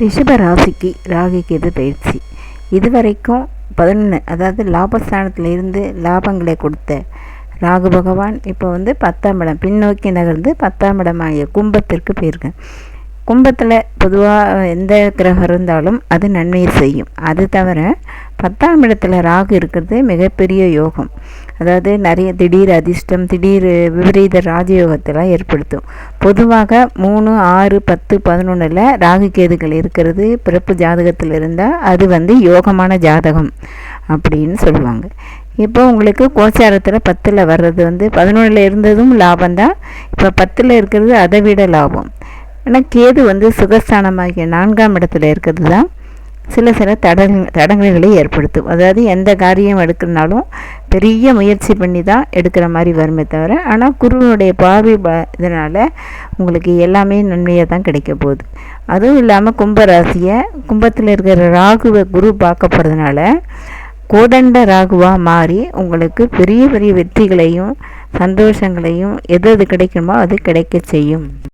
ரிஷப ராசிக்கு ராகு எது பயிற்சி. இதுவரைக்கும் பதினொன்று அதாவது லாபஸ்தானத்தில் இருந்து லாபங்களை கொடுத்த ராகு பகவான் இப்போ வந்து பத்தாம் இடம். பின்னோக்கி நகர்ந்து பத்தாம் இடமாகிய கும்பத்திற்கு போயிருக்கேன் கும்பத்தில் பொதுவாக எந்த கிரகம் இருந்தாலும் அது நன்மையை செய்யும். அது தவிர பத்தாம் இடத்துல ராகு இருக்கிறது மிகப்பெரிய யோகம். அதாவது நிறைய திடீர் அதிர்ஷ்டம் திடீர் விபரீத ராஜயோகத்தெல்லாம் ஏற்படுத்தும். பொதுவாக மூணு ஆறு பத்து பதினொன்றில் ராகு கேதுகள் இருக்கிறது. பிறப்பு ஜாதகத்தில் இருந்தால் அது வந்து யோகமான ஜாதகம் அப்படின்னு சொல்லுவாங்க. இப்போ உங்களுக்கு கோச்சாரத்தில் பத்தில் வர்றது வந்து பதினொன்றில் இருந்ததும் லாபம் தான் இப்போ பத்தில் இருக்கிறது அதை விட லாபம். ஆனால் கேது வந்து சுகஸ்தானமாகிய நான்காம் இடத்துல இருக்கிறது தான் சில சில தட தடங்கல்களை ஏற்படுத்தும். அதாவது எந்த காரியம் எடுக்கிறனாலும் பெரிய முயற்சி பண்ணி தான் எடுக்கிற மாதிரி வருமே தவிர ஆனால் குருவனுடைய பார்வை ப இதனால் உங்களுக்கு எல்லாமே நன்மையாக தான் கிடைக்க போகுது. அதுவும் இல்லாமல் கும்பராசியை கும்பத்தில் இருக்கிற ராகுவை குரு பார்க்க போகிறதுனால கோதண்ட ராகுவாக மாறி உங்களுக்கு பெரிய பெரிய வெற்றிகளையும் சந்தோஷங்களையும் எது எது கிடைக்குமோ அது கிடைக்க செய்யும்.